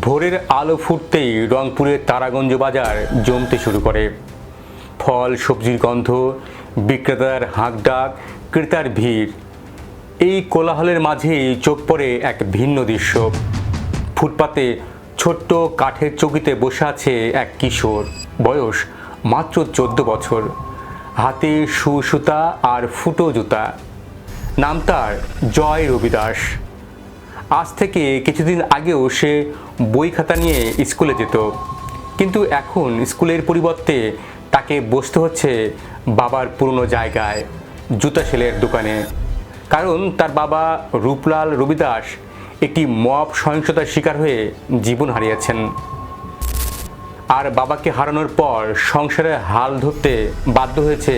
ভোরের আলো ফুটতেই রংপুরের তারাগঞ্জ বাজার জমতে শুরু করে। ফল, সবজির গন্ধ, বিক্রেতার হাঁকডাক ক্রেতার ভিড়। এই কোলাহলের মাঝেই চোখ পড়ে এক ভিন্ন দৃশ্য। ফুটপাতে ছোট্ট কাঠের চকিতে বসে আছে এক কিশোর। বয়স মাত্র চোদ্দ বছর। হাতে সু সুতা আর ফুটো জুতা। নাম তার জয় রবিদাস। আজ থেকে কিছুদিন আগেও সে বই খাতা নিয়ে স্কুলে যেত। কিন্তু এখন স্কুলের পরিবর্তে তাকে বসতে হচ্ছে বাবার পুরনো জায়গায়, জুতা সেলের দোকানে। কারণ তার বাবা রূপলাল রবিদাস একটি মব সহিংসতার শিকার হয়ে জীবন হারিয়েছেন। আর বাবাকে হারানোর পর সংসারে হাল ধরতে বাধ্য হয়েছে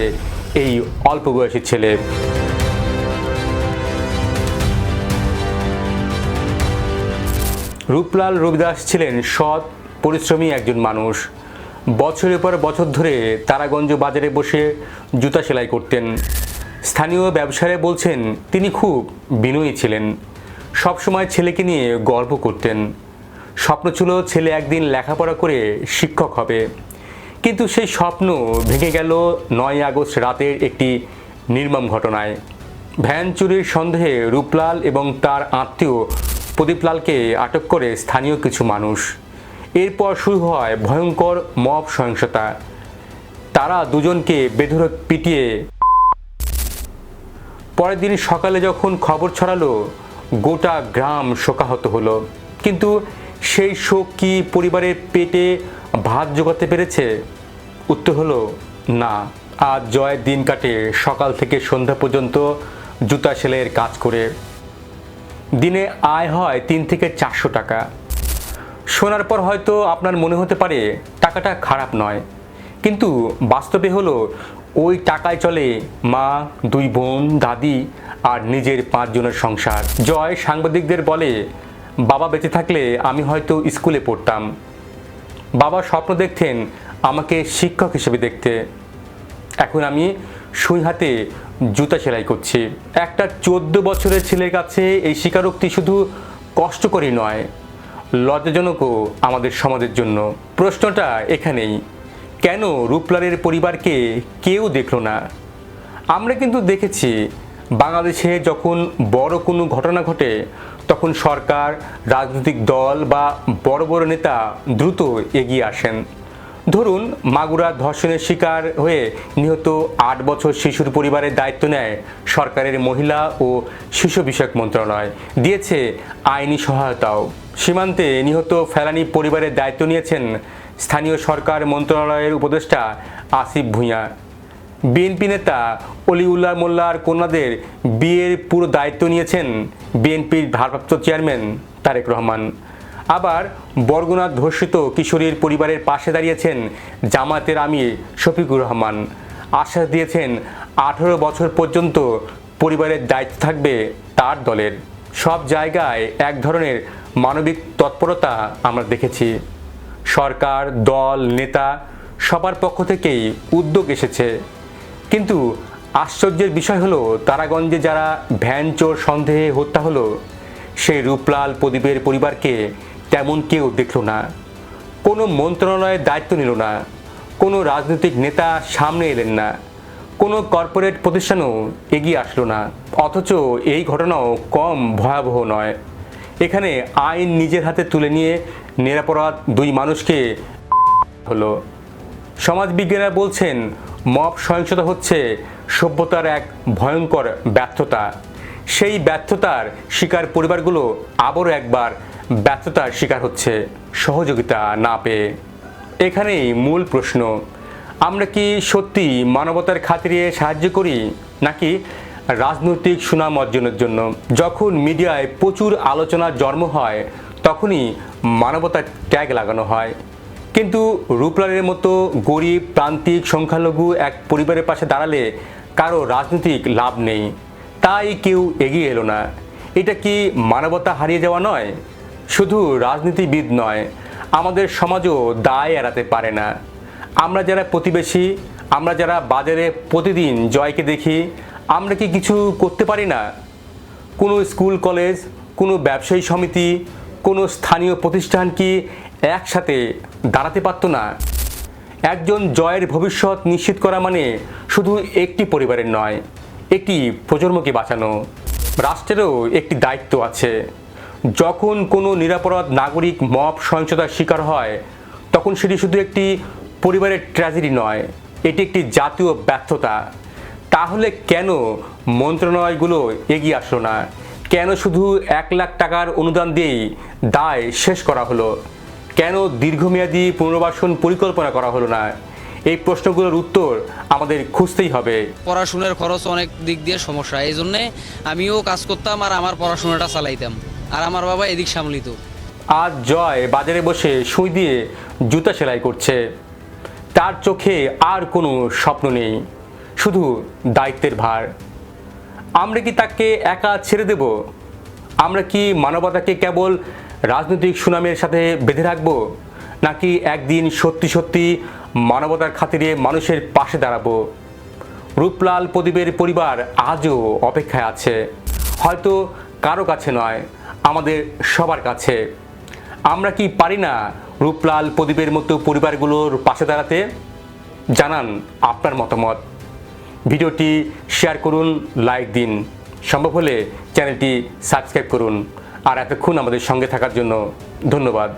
এই অল্প বয়সী ছেলে। রূপলাল রবিদাস ছিলেন সৎ, পরিশ্রমী একজন মানুষ। বছরের পর বছর ধরে তারাগঞ্জ বাজারে বসে জুতা সেলাই করতেন। স্থানীয় ব্যবসায়ীরা বলছেন, তিনি খুব বিনয়ী ছিলেন। সবসময় ছেলেকে নিয়ে গর্ব করতেন। স্বপ্ন ছিল ছেলে একদিন লেখাপড়া করে শিক্ষক হবে। কিন্তু সেই স্বপ্ন ভেঙে গেল নয় আগস্ট রাতের একটি নির্মম ঘটনায়। ভ্যান চুরির সন্দেহে রূপলাল এবং তার আত্মীয় প্রদীপলালকে আটক করে স্থানীয় কিছু মানুষ। এরপর শুরু হয় ভয়ঙ্কর মব সহিংসতা। তারা দুজনকে বেধরক পিটিয়ে পরের দিন সকালে যখন খবর ছড়ালো, গোটা গ্রাম শোকাহত হলো। কিন্তু সেই শোক কি পরিবারের পেটে ভাত জোগাতে পেরেছে? উত্তর হলো, না। আজ জয়ের দিন কাটে সকাল থেকে সন্ধ্যা পর্যন্ত জুতা সেলাইয়ের কাজ করে। দিনে আয় হয় তিন থেকে চারশো টাকা। শোনার পর হয়তো আপনার মনে হতে পারে, টাকাটা খারাপ নয়। কিন্তু বাস্তবে হলো, ওই টাকায় চলে মা, দুই বোন, দাদি আর নিজের পাঁচজনের সংসার। জয় সাংবাদিকদের বলে, বাবা বেঁচে থাকলে আমি হয়তো স্কুলে পড়তাম। বাবা স্বপ্ন দেখতেন আমাকে শিক্ষক হিসেবে দেখতে। এখন আমি সুই হাতে জুতা সেলাই করছি। একটা চোদ্দ বছরের ছেলের কাছে এই স্বীকারোক্তি শুধু কষ্টকরই নয়, লজ্জাজনকও আমাদের সমাজের জন্য। প্রশ্নটা এখানেই, কেন রূপলালের পরিবারকে কেউ দেখল না? আমরা কিন্তু দেখেছি, বাংলাদেশে যখন বড় কোনো ঘটনা ঘটে, তখন সরকার, রাজনৈতিক দল বা বড় বড় নেতা দ্রুত এগিয়ে আসেন। ধরুন, মাগুরা ধর্ষণের শিকার হয়ে নিহত আট বছর শিশুর পরিবারের দায়িত্ব নেয় সরকারের মহিলা ও শিশু বিষয়ক মন্ত্রণালয়। দিয়েছে আইনি সহায়তাও। সীমান্তে নিহত ফেলানি পরিবারের দায়িত্ব নিয়েছেন স্থানীয় সরকার মন্ত্রণালয়ের উপদেষ্টা আসিফ ভূঁইয়া। বিএনপি নেতা অলিউল্লাহ মোল্লার কন্যাদের বিয়ের পুরো দায়িত্ব নিয়েছেন বিএনপির ভারপ্রাপ্ত চেয়ারম্যান তারেক রহমান। আবার বরগুনা ধর্ষিত কিশোরীর পরিবারের পাশে দাঁড়িয়েছেন জামাতের আমির শফিকুর রহমান। আশ্বাস দিয়েছেন আঠেরো বছর পর্যন্ত পরিবারের দায়িত্ব থাকবে তার দলের। সব জায়গায় এক ধরনের মানবিক তৎপরতা আমরা দেখেছি। সরকার, দল, নেতা সবার পক্ষ থেকেই উদ্যোগ এসেছে। কিন্তু আশ্চর্যের বিষয় হলো, তারাগঞ্জে যারা ভ্যান চোর সন্দেহে হত্যা হলো, সেই রূপলাল প্রদীপের পরিবারকে তেমন কেউ দেখল না। কোনো মন্ত্রণালয়ের দায়িত্ব নিল না। কোনো রাজনৈতিক নেতা সামনে এলেন না। কোনো কর্পোরেট প্রতিষ্ঠানও এগিয়ে আসলো না। অথচ এই ঘটনাও কম ভয়াবহ নয়। এখানে আইন নিজের হাতে তুলে নিয়ে নিরাপরাধ দুই মানুষকে হলো। সমাজবিজ্ঞানীরা বলছেন, মব সহিংসতা হচ্ছে সভ্যতার এক ভয়ঙ্কর ব্যর্থতা। সেই ব্যর্থতার শিকার পরিবারগুলো আবারও একবার ব্যর্থতার শিকার হচ্ছে সহযোগিতা না পেয়ে। এখানেই মূল প্রশ্ন, আমরা কি সত্যি মানবতার খাতিরে সাহায্য করি নাকি রাজনৈতিক সুনাম অর্জনের জন্য? যখন মিডিয়ায় প্রচুর আলোচনার জন্ম হয়, তখনই মানবতার ট্যাগ লাগানো হয়। কিন্তু রূপলালের মতো গরিব, প্রান্তিক, সংখ্যালঘু এক পরিবারের পাশে দাঁড়ালে কারও রাজনৈতিক লাভ নেই। তাই কেউ এগিয়ে এলো না। এটা কি মানবতা হারিয়ে যাওয়া নয়? শুধু রাজনীতিবিদ নয়, আমাদের সমাজও দায় এড়াতে পারে না। আমরা যারা প্রতিবেশী, আমরা যারা বাজারে প্রতিদিন জয়কে দেখি, আমরা কি কিছু করতে পারি না? কোনো স্কুল কলেজ, কোনো ব্যবসায়ী সমিতি, কোনো স্থানীয় প্রতিষ্ঠান কি একসাথে দাঁড়াতে পারতো না? একজন জয়ের ভবিষ্যৎ নিশ্চিত করা মানে শুধু একটি পরিবারের নয়, একটি প্রজন্মকে বাঁচানো। রাষ্ট্রেরও একটি দায়িত্ব আছে। যখন কোনো নিরাপরাধ নাগরিক মব সহিংসতার শিকার হয়, তখন সেটি শুধু একটি পরিবারের ট্র্যাজেডি নয়, এটি একটি জাতীয় ব্যর্থতা। তাহলে কেন মন্ত্রণালয়গুলো এগিয়ে আসলো না? কেন শুধু এক লাখ টাকার অনুদান দিয়েই দায় শেষ করা হলো? কেন দীর্ঘমেয়াদী পুনর্বাসন পরিকল্পনা করা হলো না? এই প্রশ্নগুলোর উত্তর আমাদের খুঁজতেই হবে। পড়াশোনার খরচ অনেক দিক দিয়ে সমস্যা। এই জন্যে আমিও কাজ করতাম আর আমার পড়াশোনাটা চালাইতাম। আর আমার বাবা এদিক সামলিত। আজ জয় বাজারে বসে সুই দিয়ে জুতা সেলাই করছে। তার চোখে আর কোনো স্বপ্ন নেই, শুধু দায়িত্বের ভার। আমরা কি তাকে একা ছেড়ে দেব? আমরা কি মানবতাকে কেবল রাজনৈতিক সুনামের সাথে বেঁধে রাখব? নাকি একদিন সত্যি সত্যি মানবতার খাতিরে মানুষের পাশে দাঁড়াবো? রূপলাল প্রদীপের পরিবার আজও অপেক্ষায় আছে। হয়তো কারও কাছে নয় আমাদের সবার কাছে। আমরা কি পারি না রূপলাল প্রদীপের মতো পরিবারগুলোর পাশে দাঁড়াতে? জানান আপনার মতামত। ভিডিওটি শেয়ার করুন, লাইক দিন। সম্ভব হলে চ্যানেলটি সাবস্ক্রাইব করুন। আর এতক্ষণ আমাদের সঙ্গে থাকার জন্য ধন্যবাদ।